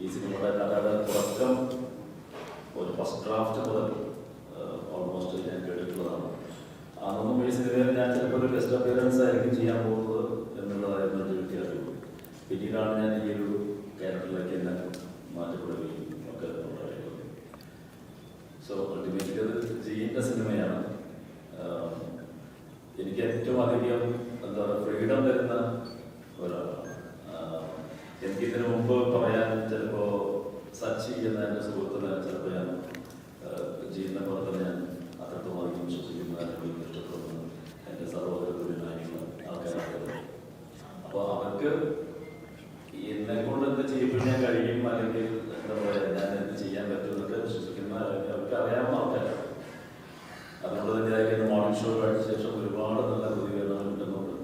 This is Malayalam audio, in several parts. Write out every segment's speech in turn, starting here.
ഈ സിനിമയുടെ കഥയുടെ തുടക്കം ഒരു ഫസ്റ്റ് ഡ്രാഫ്റ്റ് മുതൽ ഓൾമോസ്റ്റ് ഞാൻ കേട്ടിട്ടുള്ളതാണ്. അന്നൊന്നും ഈ സിനിമയിൽ ഞാൻ ചിലപ്പോൾ ഒരു ഗസ്റ്റ് അപ്പിയറൻസ് ആയിരിക്കും ചെയ്യാൻ പോകുന്നത് എന്നുള്ളതായിരുന്നു എന്റെ അറിവ് പിന്നീടാണ് ഞാൻ ഈ ഒരു ക്യാരക്ടറിലേക്ക് എന്നെ മാറ്റപ്പെടുകയും ഒക്കെ ഉണ്ടായിട്ടുള്ളത്. സോ അൾട്ടിമേറ്റ്ലി അത് ചെയ്യേണ്ട സിനിമയാണ്. എനിക്ക് ഏറ്റവും അധികം എന്താ പറയുക ഫ്രീഡം തരുന്ന എനിക്ക് ഇതിനു മുമ്പ് പറയാൻ ചിലപ്പോ സച്ചി എന്ന എന്റെ സുഹൃത്തിന് ചിലപ്പോൾ ഞാൻ ജീവനെ പോലെ തന്നെ ഞാൻ അത്രത്തോളം അധികം വിശ്വസിക്കുന്ന അല്ലെങ്കിൽ ഇഷ്ടപ്പെടുന്ന. എന്റെ തുല്യനായിട്ടുള്ള ആൾക്കാരാണ്. അപ്പോൾ അവർക്ക് എന്നെ കൊണ്ട് എന്ത് ചെയ്യിപ്പിക്കാൻ കഴിയും അല്ലെങ്കിൽ എന്താ പറയുക ഞാൻ എന്ത് ചെയ്യാൻ പറ്റും എന്നൊക്കെ വിശ്വസിക്കുന്ന അല്ലെങ്കിൽ അവർക്ക് അറിയാവുന്ന ആൾക്കാരാണ് അതുകൊണ്ട് തന്നെ ആയിരിക്കും മോർണിംഗ് ഷോ കഴിഞ്ഞ ശേഷം ഒരുപാട് നല്ല പ്രതികരണങ്ങൾ കിട്ടുന്നുണ്ട്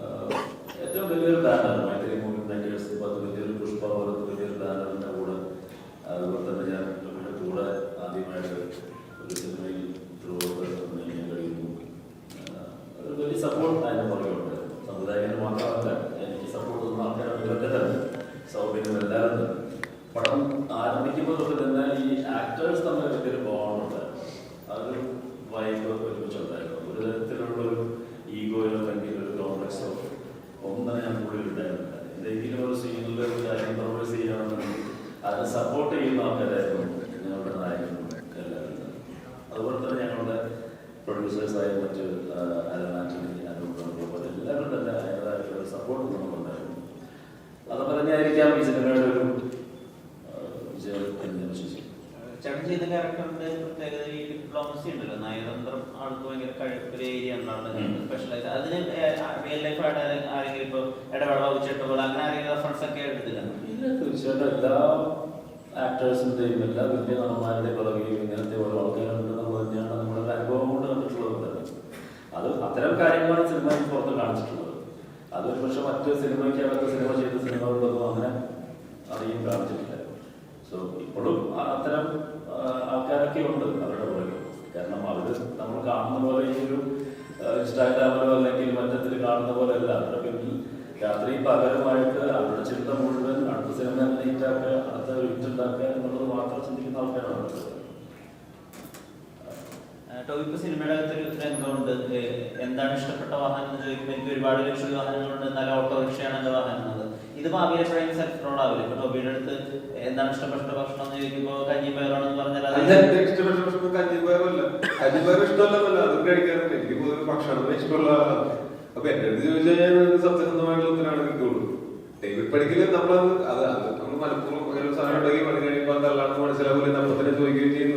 ആഹ് ഏറ്റവും വലിയൊരു ബാനർ മൈത്രി മൂവി മേക്കേഴ്സ് പത്ത് വലിയൊരു പുഷ്പ പോലത്തെ വലിയൊരു ബാനറിന്റെ കൂടെ അതുപോലെ തന്നെ ഞാൻ അവരുടെ കൂടെ ആദ്യമായിട്ട് ഒരു വലിയ സപ്പോർട്ട് അതിന് പുറകെയുണ്ട് സംവിധായകന് മാത്രമല്ല എനിക്ക് സപ്പോർട്ട് തന്ന ആൾക്കാരാണ് ഇവരൊക്കെ തന്നെ സൗകര്യം പടം ആരംഭിക്കുമ്പോൾ തന്നെ ഈ ആക്ടേഴ്സ് തമ്മിൽ വലിയൊരു ബോണ്ടുണ്ട് അതൊരു വൈബ് ഒരുമിച്ചുണ്ടായിരുന്നു ഒരു തരത്തിലുള്ള ഒരു ഈഗോയോ അല്ലെങ്കിൽ കോംപ്ലക്സോ ഒന്നും ഞാൻ കൂടുതൽ ഉണ്ടായിരുന്നില്ല. എന്തെങ്കിലും ഒരു സീനിൽ ഒരു കാര്യം ചെയ്യണമെന്നുണ്ടെങ്കിൽ അതിനെ സപ്പോർട്ട് ചെയ്യുന്ന ആൾക്കാരായിരുന്നു ഞങ്ങളുടെ നായകനും എല്ലാവരും തന്നെ. അതുപോലെ തന്നെ ഞങ്ങളുടെ പ്രൊഡ്യൂസേഴ്സായ മറ്റ് അലനാറ്റിനി അനുഭവം എല്ലാവരും തന്നെ അതിന്റെതായിട്ടുള്ള സപ്പോർട്ട് നമുക്കുണ്ടായിരുന്നു. അത് പറഞ്ഞായിരിക്കാം ഈ സിനിമയുടെ ഒരു വിജയം ചേട്ടൻ ചെയ്ത ക്യാരക്ടറിന്റെ പ്രത്യേകത ഈ ഡിപ്ലോമസി ഉണ്ടല്ലോ. നയതന്ത്രം ആൾക്ക് ഭയങ്കര കഴിപ്പൊരു ഏരിയ. സ്പെഷ്യലൈസ് അതിന് റിയൽ ആരെങ്കിലും ഇപ്പൊ ഇടവേള ഉച്ചട്ട് പോലെ അങ്ങനെ ആരെങ്കിലും റെഫറൻസ് ഒക്കെ എടുത്തില്ല? തീർച്ചയായിട്ടും. എല്ലാ ആക്ടേഴ്സിന്റെയും എല്ലാ വലിയ നടന്മാരുടെയും പുറകെയും ഇങ്ങനത്തെ ഓരോ ആൾക്കാരുണ്ടെന്നുള്ളത് പക്ഷെ മറ്റ് സിനിമയ്ക്കകത്ത് സിനിമ ചെയ്ത സിനിമകളിലൊന്നും അങ്ങനെ അധികം കാണിച്ചിട്ടില്ല. സോ ഇപ്പോഴും അത്തരം ആൾക്കാരൊക്കെ ഉണ്ട് അവരുടെ പുറകെ. കാരണം അവർ നമ്മൾ കാണുന്ന പോലെ ഈ ഒരു ഇൻസ്റ്റാഗ്രാമിലോ അല്ലെങ്കിൽ മറ്റത്തിൽ കാണുന്ന പോലെ അല്ല. അവരുടെ പിന്നിൽ രാത്രി പകരമായിട്ട് അവരുടെ ചിന്ത മുഴുവൻ അടുത്ത സിനിമ ഉണ്ടാക്കുക അടുത്ത ഹിറ്റ് ഉണ്ടാക്കുക എന്നുള്ളത് മാത്രം ചിന്തിക്കുന്ന ആൾക്കാരാണ്. ടോയിപ്പ് സിനിമയുടെ അകത്തൊരു എന്താണ് ഇഷ്ടപ്പെട്ട വാഹനം എന്ന് ചോദിക്കുമ്പോൾ എനിക്ക് ഒരുപാട് ലക്ഷറി വാഹനങ്ങളുണ്ട്. നല്ല ഓട്ടോറിക്ഷയാണ് എന്റെ വാഹനം എന്നത്. ഇത് ഭാവിയിൽ എപ്പോഴെങ്കിലും സെൽഫ് റോഡ് ആവില്ല? ഇപ്പൊ ടോബിയുടെ അടുത്ത് എന്താണ് ഇഷ്ടപ്പെട്ട ഭക്ഷണം എന്ന് ചോദിക്കുമ്പോൾ കഞ്ഞി പയറാണെന്ന് പറഞ്ഞാൽ അത് ഇഷ്ടമല്ല അത് കഴിക്കാറുണ്ട് എനിക്ക് ഭക്ഷണം ഇഷ്ടമുള്ള നമ്മൾ അത് നമ്മൾ മലപ്പുറം സാധനം ഉണ്ടെങ്കിൽ പണി കഴിയുമ്പോൾ മനസ്സിലാവില്ല നമ്മൾ തന്നെ ചോദിക്കുകയും മനസ്സിലാവുന്നതാണ്